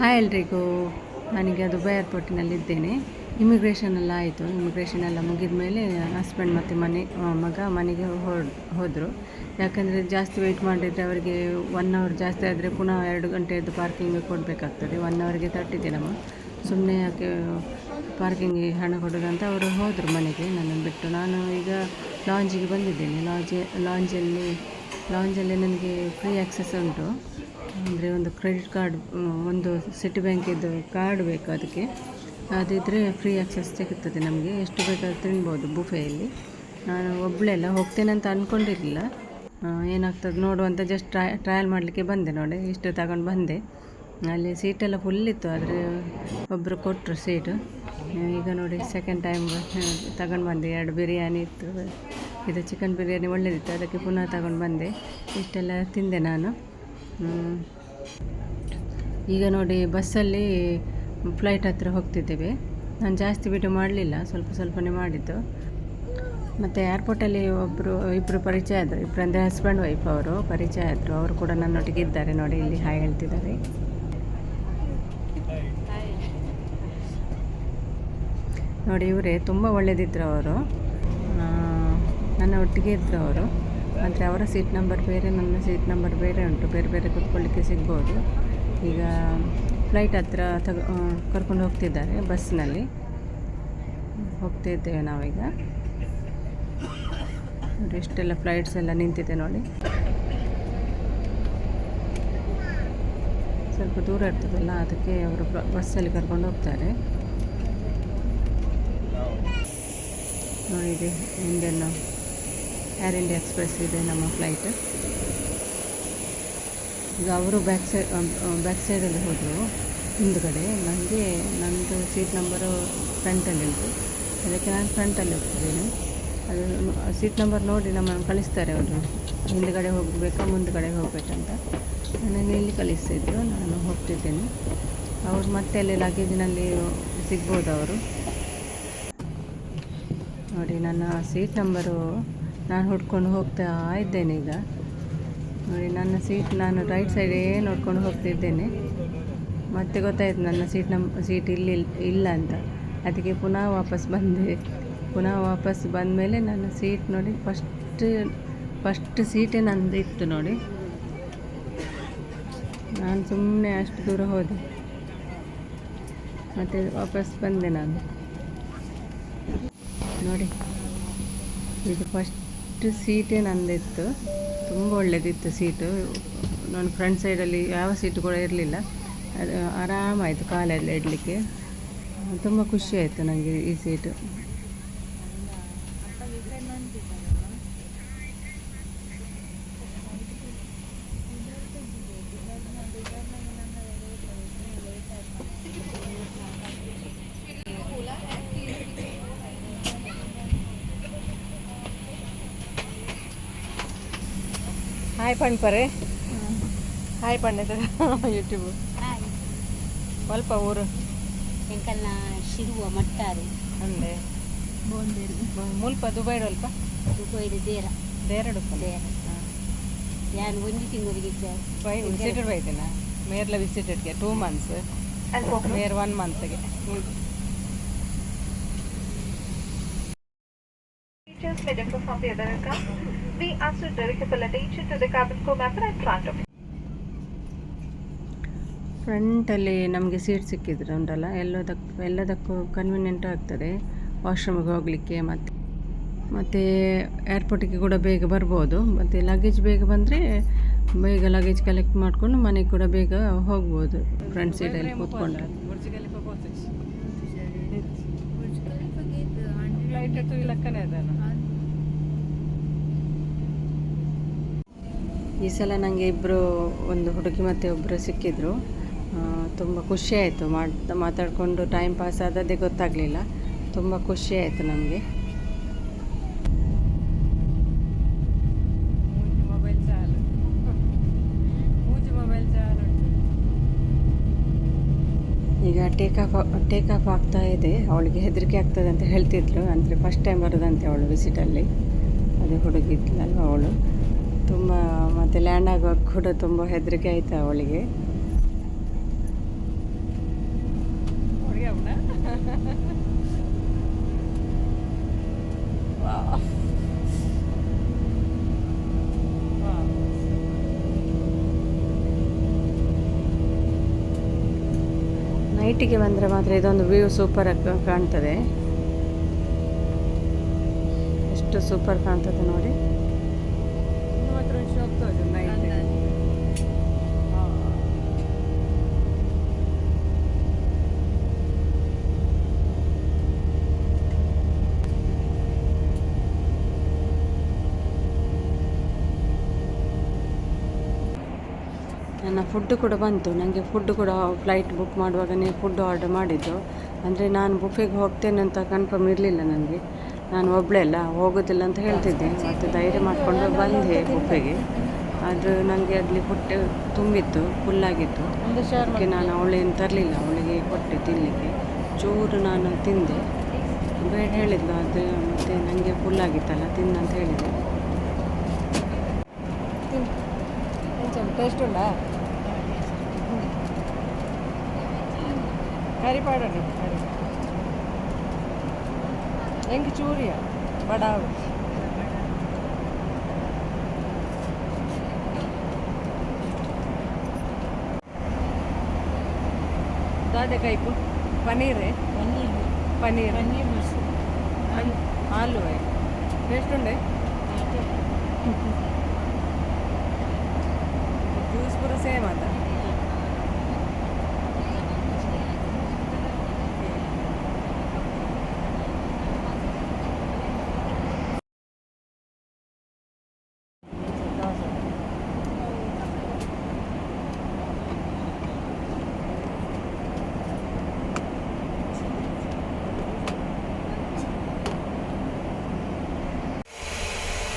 Hi ಎಲ್ರಿಗೂ. ನನಗೆ Dubai ಏರ್ಪೋರ್ಟಿನಲ್ಲಿದ್ದೇನೆ immigration ಎಲ್ಲ ಆಯಿತು. ಇಮಿಗ್ರೇಷನ್ ಎಲ್ಲ ಮುಗಿದ ಮೇಲೆ ಹಸ್ಬೆಂಡ್ ಮತ್ತು ಮನೆ ಮಗ ಮನೆಗೆ ಹೊರಡ್ ಹೋದರು. ಯಾಕಂದರೆ ಜಾಸ್ತಿ ವೆಯ್ಟ್ ಮಾಡಿದರೆ ಅವರಿಗೆ ಒನ್ ಅವರ್ ಜಾಸ್ತಿ ಆದರೆ ಪುನಃ ಎರಡು ಗಂಟೆಯದ್ದು ಪಾರ್ಕಿಂಗ್ ಕೊಡಬೇಕಾಗ್ತದೆ. ಒನ್ ಅವರ್ಗೆ ತಟ್ಟಿದ್ದೆ ನಮ್ಮ ಸುಮ್ಮನೆ ಯಾಕೆ ಪಾರ್ಕಿಂಗಿಗೆ ಹಣ ಕೊಡೋದಂತ ಅವರು ಹೋದರು ಮನೆಗೆ. ನನ್ನನ್ನು ಬಿಟ್ಟು ನಾನು ಈಗ ಲಾಂಜಿಗೆ ಬಂದಿದ್ದೇನೆ. ಲಾಂಜ್ ಲಾಂಜಲ್ಲಿ ಲಾಂಜಲ್ಲಿ ನನಗೆ ಫ್ರೀ ಆಕ್ಸೆಸ್ ಉಂಟು. ಅಂದರೆ ಒಂದು ಕ್ರೆಡಿಟ್ ಕಾರ್ಡ್ ಒಂದು ಸಿಟಿ ಬ್ಯಾಂಕಿದ್ದು ಕಾರ್ಡ್ ಬೇಕು ಅದಕ್ಕೆ. ಅದಿದ್ದರೆ ಫ್ರೀ ಆಕ್ಸೆಸ್ ಸಿಗುತ್ತದೆ ನಮಗೆ. ಎಷ್ಟು ಬೇಕಾದ್ರೂ ತಿನ್ಬೋದು ಬುಫೆಯಲ್ಲಿ. ನಾನು ಒಬ್ಬಳೆಲ್ಲ ಹೋಗ್ತೇನೆ ಅಂತ ಅಂದ್ಕೊಂಡಿರಲಿಲ್ಲ ಏನಾಗ್ತದೆ ನೋಡುವಂತ ಜಸ್ಟ್ ಟ್ರೈ ಟ್ರಯಲ್ ಮಾಡಲಿಕ್ಕೆ ಬಂದೆ ನೋಡಿ, ಇಷ್ಟು ತಗೊಂಡು ಬಂದೆ. ಅಲ್ಲಿ ಸೀಟೆಲ್ಲ ಫುಲ್ ಇತ್ತು, ಆದರೆ ಒಬ್ಬರು ಕೊಟ್ಟರು ಸೀಟು ಈಗ ನೋಡಿ ಸೆಕೆಂಡ್ ಟೈಮ್ ತಗೊಂಡು ಬಂದೆ. ಎರಡು ಬಿರಿಯಾನಿ ಇತ್ತು. ಇದು ಚಿಕನ್ ಬಿರಿಯಾನಿ ಒಳ್ಳೆದಿತ್ತು, ಅದಕ್ಕೆ ಪುನಃ ತಗೊಂಡು ಬಂದೆ. ಇಷ್ಟೆಲ್ಲ ತಿಂದೆ ನಾನು. ಈಗ ನೋಡಿ, ಬಸ್ಸಲ್ಲಿ ಫ್ಲೈಟ್ ಹತ್ತಿರ ಹೋಗ್ತಿದ್ದೇವೆ. ನಾನು ಜಾಸ್ತಿ ಬಿಟ್ಟು ಮಾಡಲಿಲ್ಲ, ಸ್ವಲ್ಪ ಸ್ವಲ್ಪನೇ ಮಾಡಿದ್ದು. ಮತ್ತು ಏರ್ಪೋರ್ಟಲ್ಲಿ ಒಬ್ಬರು ಇಬ್ಬರು ಪರಿಚಯ ಆದರು ಇಬ್ಬರು ಅಂದರೆ ಹಸ್ಬೆಂಡ್ ವೈಫ್ ಅವರು ಪರಿಚಯ ಆದರು ಅವರು ಕೂಡ ನನ್ನೊಟ್ಟಿಗೆ ಇದ್ದಾರೆ ನೋಡಿ, ಇಲ್ಲಿ ಹಾಯ್ ಹೇಳ್ತಿದ್ದಾರೆ. ನೋಡಿ, ಇವರೇ, ತುಂಬ ಒಳ್ಳೆಯದಿದ್ದರು ಅವರು. ನನ್ನ ಒಟ್ಟಿಗೆ ಇದ್ದರು ಅವರು. ಆದರೆ ಅವರ ಸೀಟ್ ನಂಬರ್ ಬೇರೆ, ನನ್ನ ಸೀಟ್ ನಂಬರ್ ಬೇರೆ ಉಂಟು. ಬೇರೆ ಬೇರೆ ಕೂತ್ಕೊಳ್ಳಿಕ್ಕೆ ಸಿಗ್ಬೋದು. ಈಗ ಫ್ಲೈಟ್ ಹತ್ರ ತಗ ಕರ್ಕೊಂಡು ಹೋಗ್ತಿದ್ದಾರೆ ಬಸ್ನಲ್ಲಿ. ಹೋಗ್ತಾ ಇದ್ದೇವೆ ನಾವೀಗ. ನೋಡಿ, ಎಷ್ಟೆಲ್ಲ ಫ್ಲೈಟ್ಸ್ ಎಲ್ಲ ನಿಂತಿದೆ ನೋಡಿ. ಸ್ವಲ್ಪ ದೂರ ಇರ್ತದಲ್ಲ, ಅದಕ್ಕೆ ಅವರು ಬಸ್ಸಲ್ಲಿ ಕರ್ಕೊಂಡು ಹೋಗ್ತಾರೆ. ನೋಡಿ, ಇದೆ ಇಂಡಿಯನ್ ಏರ್ ಇಂಡಿಯಾ ಎಕ್ಸ್ಪ್ರೆಸ್ ಇದೆ ನಮ್ಮ ಫ್ಲೈಟ್ ಈಗ ಅವರು ಬ್ಯಾಕ್ ಸೈಡ್ ಬ್ಯಾಕ್ ಸೈಡಲ್ಲಿ ಹೋದರು, ಹಿಂದುಗಡೆ. ನನಗೆ ನನ್ನದು ಸೀಟ್ ನಂಬರು ಫ್ರಂಟಲ್ಲಿ ಉಂಟು. ಅದಕ್ಕೆ ನಾನು ಫ್ರಂಟಲ್ಲಿ ಹೋಗ್ತಿದ್ದೇನೆ. ಅದು ಸೀಟ್ ನಂಬರ್ ನೋಡಿ ನಮ್ಮನ್ನು ಕಳಿಸ್ತಾರೆ ಅವರು. ಹಿಂದುಗಡೆ ಹೋಗಬೇಕಾ, ಮುಂದುಗಡೆ ಹೋಗಬೇಕಂತ. ನನ್ನನ್ನು ಇಲ್ಲಿ ಕಳಿಸ್ತಿದ್ರು ನಾನು ಹೋಗ್ತಿದ್ದೇನೆ. ಅವ್ರು ಮತ್ತೆ ಅಲ್ಲಿ ಲಗೇಜಿನಲ್ಲಿ ಸಿಗ್ಬೋದು ಅವರು. ನೋಡಿ, ನನ್ನ ಸೀಟ್ ನಂಬರು ನಾನು ಹುಡ್ಕೊಂಡು ಹೋಗ್ತಾ ಇದ್ದೇನೆ ಈಗ. ನೋಡಿ, ನನ್ನ ಸೀಟ್ ನಾನು ರೈಟ್ ಸೈಡೇ ನೋಡ್ಕೊಂಡು ಹೋಗ್ತಿದ್ದೇನೆ ಮತ್ತೆ ಗೊತ್ತಾಯ್ತು ನನ್ನ ಸೀಟ್ ನಮ್ಮ ಸೀಟ್ ಇಲ್ಲಿ ಇಲ್ಲ ಅಂತ. ಅದಕ್ಕೆ ಪುನಃ ವಾಪಸ್ ಬಂದೆ. ಪುನಃ ವಾಪಸ್ ಬಂದಮೇಲೆ ನನ್ನ ಸೀಟ್ ನೋಡಿ ಫಸ್ಟ್ ಫಸ್ಟ್ ಸೀಟೇ ನಂದು ಇತ್ತು ನೋಡಿ. ನಾನು ಸುಮ್ಮನೆ ಅಷ್ಟು ದೂರ ಹೋದೆ. ಮತ್ತೆ ವಾಪಸ್ ಬಂದೆ ನಾನು. ನೋಡಿ, ಇದು ಫಸ್ಟ್ ಸೀಟೇ ನಂದಿತ್ತು. ತುಂಬ ಒಳ್ಳೆಯದಿತ್ತು ಸೀಟು ನನ್ನ ಫ್ರಂಟ್ ಸೈಡಲ್ಲಿ ಯಾವ ಸೀಟು ಕೂಡ ಇರಲಿಲ್ಲ. ಅದು ಆರಾಮಾಯಿತು ಕಾಲೆಲ್ಲ ಇಡಲಿಕ್ಕೆ. ತುಂಬ ಖುಷಿ ಆಯಿತು ನನಗೆ ಈ ಸೀಟು ಹಾಯ್ ಪಣ್ಪರೆ ಹಾಯ್ ಪಣ್ಣಿದ ಯೂಟ್ಯೂಬ್ ಸ್ವಲ್ಪ ಊರು. ಎಂಕಲ್ನ ಶಿರುವ ಮಟ್ಟಾರು. ಅಂದೆ. ಮುಲ್ಪ ದುಬೈಡ್ ಅಲ್ಪ? ದುಬೈದು ದೇರ ದೇರಡು ದೇರ ಯಾನ್ ಒಂದು ತಿಂಗಳಿಗೆ ಬೈ ವಿಸಿಟೆಡ್ ಬೈದಿನ ಮೇರ್ಲ ವಿಸಿಟೆಡ್ಗೆ ಟೂ ಮಂತ್ಸ್ ಮೇರ್ ಒನ್ ಮಂತ್ಗೆ may the other aircraft. We ask you to direct your full attention to the cabin crew member in front of you. ಫ್ರಂಟಲ್ಲಿ ನಮಗೆ ಸೀಟ್ ಸಿಕ್ಕಿದ್ರೆ ಉಂಟಲ್ಲ? ಎಲ್ಲದಕ್ಕೂ ಎಲ್ಲದಕ್ಕೂ ಕನ್ವೀನಿಯೆಂಟ್ ಆಗ್ತದೆ. ವಾಶ್ರೂಮಿಗೆ ಹೋಗಲಿಕ್ಕೆ ಮತ್ತು ಮತ್ತು ಏರ್ಪೋರ್ಟಿಗೆ ಕೂಡ ಬೇಗ ಬರ್ಬೋದು. ಮತ್ತು ಲಗೇಜ್ ಬೇಗ ಬಂದರೆ ಬೇಗ ಲಗೇಜ್ ಕಲೆಕ್ಟ್ ಮಾಡಿಕೊಂಡು ಮನೆಗೆ ಕೂಡ ಬೇಗ ಹೋಗ್ಬೋದು. ಫ್ರಂಟ್ ಸೀಟಲ್ಲಿ ಕೂತ್ಕೊಂಡ್ರೆ ಈ ಸಲ ನನಗೆ ಇಬ್ಬರು ಒಂದು ಹುಡುಗಿ ಮತ್ತು ಒಬ್ಬರು ಸಿಕ್ಕಿದ್ರು. ತುಂಬ ಖುಷಿ ಆಯಿತು ಮಾಡ್ತಾ ಮಾತಾಡಿಕೊಂಡು ಟೈಮ್ ಪಾಸ್ ಆದದ್ದೇ ಗೊತ್ತಾಗಲಿಲ್ಲ. ತುಂಬ ಖುಷಿ ಆಯಿತು ನಮಗೆ. ಈಗ ಟೇಕ್ ಆಫ್ ಟೇಕ್ ಆಫ್ ಆಗ್ತಾ ಇದೆ. ಅವಳಿಗೆ ಹೆದರಿಕೆ ಆಗ್ತದೆ ಅಂತ ಹೇಳ್ತಿದ್ಲು. ಅಂದರೆ ಫಸ್ಟ್ ಟೈಮ್ ಬರೋದಂತೆ ಅವಳು ವಿಸಿಟಲ್ಲಿ ಅದೇ ಹುಡುಗಿ ಇದ್ಲಲ್ವ ಅವಳು? ತುಂಬ, ಮತ್ತು ಲ್ಯಾಂಡ್ ಆಗುವಾಗ ಕೂಡ ತುಂಬ ಹೆದರಿಕೆ ಆಯಿತು ಅವಳಿಗೆ. ನೈಟಿಗೆ ಬಂದರೆ ಮಾತ್ರ ಇದೊಂದು ವ್ಯೂ ಸೂಪರ್ ಆಗಿ ಕಾಣ್ತದೆ. ಎಷ್ಟು ಸೂಪರ್ ಕಾಣ್ತದೆ ನೋಡಿ. ಫುಡ್ ಕೂಡ ಬಂತು. ನನಗೆ ಫುಡ್ ಕೂಡ ಫ್ಲೈಟ್ ಬುಕ್ ಮಾಡುವಾಗನೇ ಫುಡ್ ಆರ್ಡರ್ ಮಾಡಿದ್ದು. ಅಂದರೆ ನಾನು ಬುಫೆಗೆ ಹೋಗ್ತೇನೆ ಅಂತ ಕನ್ಫರ್ಮ್ ಇರಲಿಲ್ಲ ನನಗೆ ನಾನು ಒಬ್ಬಳೆ ಅಲ್ಲ, ಹೋಗೋದಿಲ್ಲ ಅಂತ ಹೇಳ್ತಿದ್ದೆ. ಮತ್ತು ಧೈರ್ಯ ಮಾಡಿಕೊಂಡು ಬಂದೆ ಬುಫೆಗೆ ಆದರೂ ನನಗೆ ಅಲ್ಲಿ ಹೊಟ್ಟೆ ತುಂಬಿತ್ತು ಫುಲ್ಲಾಗಿತ್ತು ಅದಕ್ಕೆ ನಾನು ಅವಳೇನು ತರಲಿಲ್ಲ. ಅವಳಿಗೆ ಕೊಟ್ಟೆ ತಿನ್ನಲಿಕ್ಕೆ ಚೂರು ನಾನು ತಿಂದೆ. ಬೇಡ ಹೇಳಿದ್ಲು ಅದು ಮತ್ತು ನನಗೆ ಫುಲ್ಲಾಗಿತ್ತಲ್ಲ ತಿನ್ನಂತ ಹೇಳಿದ್ದೆ ಟೇಸ್ಟ್ ಉಂಟಾ? ఉందా కర్రీ పాడండి కర్రీ ఎంక చూరియా బడావు దాదకాయకు పనీర్ ಪನ್ನೀರ್ పనీర్ ಪನ್ನೀರ್ ಮಶ್ರೂಮ್ ఆలు టేస్ట్ ఉండే ಜ್ಯೂಸ್ ಪೂರ ಸೇಮ್ ಅದ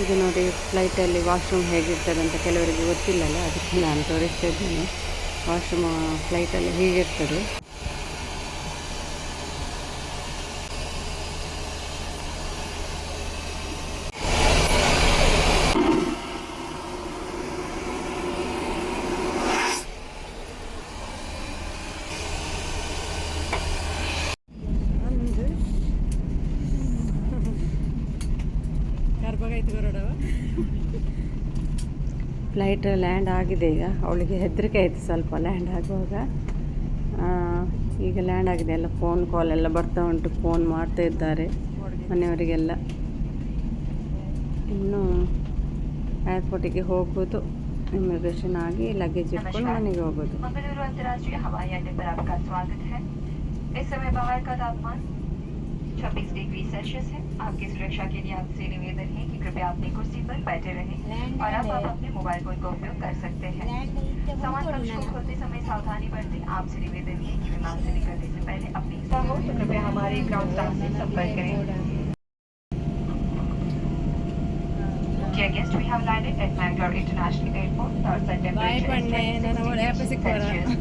ಈಗ ನೋಡಿ ಫ್ಲೈಟಲ್ಲಿ ವಾಶ್ರೂಮ್ ಹೇಗಿರ್ತದೆ ಅಂತ ಕೆಲವರಿಗೆ ಗೊತ್ತಿಲ್ಲಲ್ಲ, ಅದಕ್ಕೆ ನಾನು ತೋರಿಸ್ತಾ ಇದ್ದೇನೆ. ವಾಶ್ರೂಮ್ ಫ್ಲೈಟಲ್ಲಿ ಹೀಗಿರ್ತದೆ. ಫ್ಲೈಟ್ ಲ್ಯಾಂಡ್ ಆಗಿದೆ ಈಗ ಅವಳಿಗೆ ಹೆದರಿಕೆ ಆಯಿತು ಸ್ವಲ್ಪ ಲ್ಯಾಂಡ್ ಆಗುವಾಗ ಆ, ಈಗ ಲ್ಯಾಂಡ್ ಆಗಿದೆ ಎಲ್ಲ ಫೋನ್ ಕಾಲ್ ಎಲ್ಲ ಬರ್ತಾ ಉಂಟು ಫೋನ್ ಮಾಡ್ತಾ ಇದ್ದಾರೆ ಮನೆಯವರಿಗೆಲ್ಲ ಇನ್ನು ಏರ್ಪೋರ್ಟಿಗೆ ಹೋಗೋದು ಇಮಿಗ್ರೇಷನ್ ಆಗಿ ಲಗೇಜ್ ಇಟ್ಕೊಂಡು ಮನೆಗೆ ಹೋಗೋದು मंगलुरु अंतर्राष्ट्रीय हवाई अड्डे पर आपका स्वागत है इस समय बाहर का तापमान 26 डिग्री सेल्सियस है आपकी सुरक्षा के लिए आपसे निवेदन है कि कृपया अपनी कुर्सी पर बैठे रहें और अब आप अपने मोबाइल फ़ोन का उपयोग कर सकते हैं सामान कक्ष को खोलते समय सावधानी बरतें आपसे निवेदन है कि विमान से निकलने से पहले अपनी इच्छा हो तो कृपया हमारे ग्राउंड स्टाफ से संपर्क करें Dear guests, we have landed at Mangalore International Airport. Our sun temperature is 26 Celsius.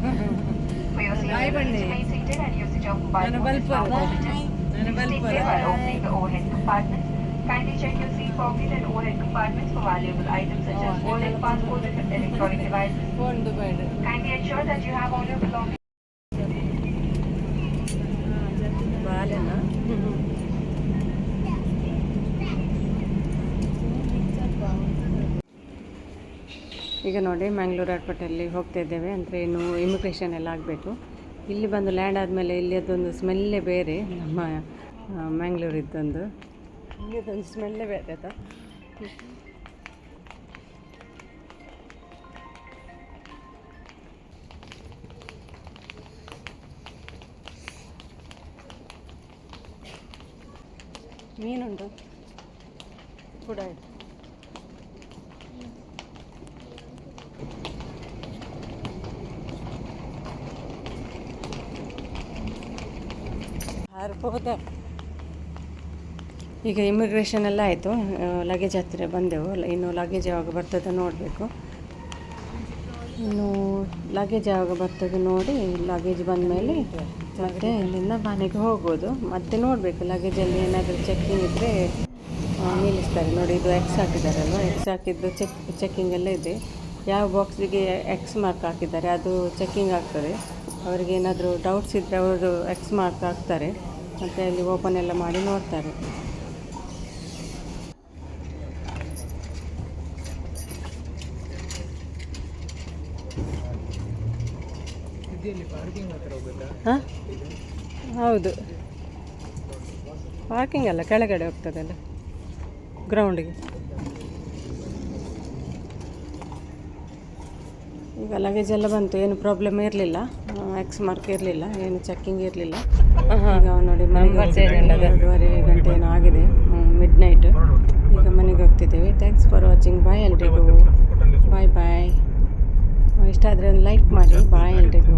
For your safety, please remain seated and usage of mobile phone is prohibited. Please take care while opening the overhead compartment. Kindly check your seat pocket and overhead compartments for valuable items such as wallet, passport, and electronic devices. Kindly ensure that you have all your belongings. ಈಗ ನೋಡಿ ಮ್ಯಾಂಗ್ಳೂರು ಏರ್ಪೋರ್ಟಲ್ಲಿ ಹೋಗ್ತಾ ಇದ್ದೇವೆ ಅಂದರೆ ಇನ್ನು immigration ಎಲ್ಲ ಆಗಬೇಕು ಇಲ್ಲಿ ಬಂದು ಲ್ಯಾಂಡ್ ಆದಮೇಲೆ ಇಲ್ಲಿ ಅದೊಂದು ಸ್ಮೆಲ್ಲೇ ಬೇರೆ ನಮ್ಮ ಮ್ಯಾಂಗ್ಳೂರಿದ್ದೊಂದು ಹಿಂಗೆದೊಂದು ಸ್ಮೆಲ್ಲೇ ಬೇರೆ ಆಯ್ತಾ ಮೀನುಂಟು ಕೂಡ ಇದೆ. ಈಗ ಇಮಿಗ್ರೇಷನ್ ಎಲ್ಲ ಆಯಿತು. ಲಗೇಜ್ ಹತ್ತಿರ ಬಂದೆವು. ಇನ್ನು ಲಗೇಜ್ ಯಾವಾಗ ಬರ್ತದೆ ನೋಡಬೇಕು. ಇನ್ನು ಲಗೇಜ್ ಯಾವಾಗ ಬರ್ತದೆ ನೋಡಿ ಲಗೇಜ್ ಬಂದ ಮೇಲೆ ಮತ್ತೆ ಇಲ್ಲಿಂದ ಮನೆಗೆ ಹೋಗೋದು ಮತ್ತೆ ನೋಡಬೇಕು ಲಗೇಜಲ್ಲಿ ಏನಾದರೂ ಚೆಕ್ಕಿಂಗ್ ಇದ್ದರೆ ನಿಲ್ಲಿಸ್ತಾರೆ. ನೋಡಿ, ಇದು ಎಕ್ಸ್ ಹಾಕಿದ್ದಾರಲ್ವ ಎಕ್ಸ್ ಹಾಕಿದ್ದು ಚೆಕ್ ಚೆಕ್ಕಿಂಗ್ ಎಲ್ಲ ಇದೆ. ಯಾವ ಬಾಕ್ಸಿಗೆ ಎಕ್ಸ್ ಮಾರ್ಕ್ ಹಾಕಿದ್ದಾರೆ, ಅದು ಚೆಕ್ಕಿಂಗ್ ಆಗ್ತದೆ. ಅವರಿಗೆ ಏನಾದರೂ ಡೌಟ್ಸ್ ಇದ್ದರೆ ಅವರು ಎಕ್ಸ್ ಮಾರ್ಕ್ ಹಾಕ್ತಾರೆ. ಮತ್ತು ಅಲ್ಲಿ ಓಪನ್ ಎಲ್ಲ ಮಾಡಿ ನೋಡ್ತಾರೆ. ಹಾಂ? ಹೌದು. ಪಾರ್ಕಿಂಗ್ ಅಲ್ಲ ಕೆಳಗಡೆ ಹೋಗ್ತದಲ್ಲ ಗ್ರೌಂಡಿಗೆ ಈಗ ಲಗೇಜ್ ಎಲ್ಲ ಬಂತು ಏನು ಪ್ರಾಬ್ಲಮ್ ಇರಲಿಲ್ಲ. ಎಕ್ಸ್ ಮಾರ್ಕ್ ಇರಲಿಲ್ಲ ಏನು ಚೆಕ್ಕಿಂಗ್ ಇರಲಿಲ್ಲ. ಈಗ ನೋಡಿ ಮನೆಗೆ. ಎರಡೂವರೆ ಗಂಟೆ ಏನೋ ಆಗಿದೆ. ಮಿಡ್ ನೈಟ್ ಈಗ ಮನೆಗೆ ಹೋಗ್ತಿದ್ದೇವೆ. ಥ್ಯಾಂಕ್ಸ್ ಫಾರ್ ವಾಚಿಂಗ್ ಬಾಯ್ ಎಲ್ರಿಗೂ ಬಾಯ್ ಬಾಯ್ ಇಷ್ಟ ಆದರೆ ಒಂದು ಲೈಕ್ ಮಾಡಿ ಬಾಯ್ ಎಲ್ರಿಗೂ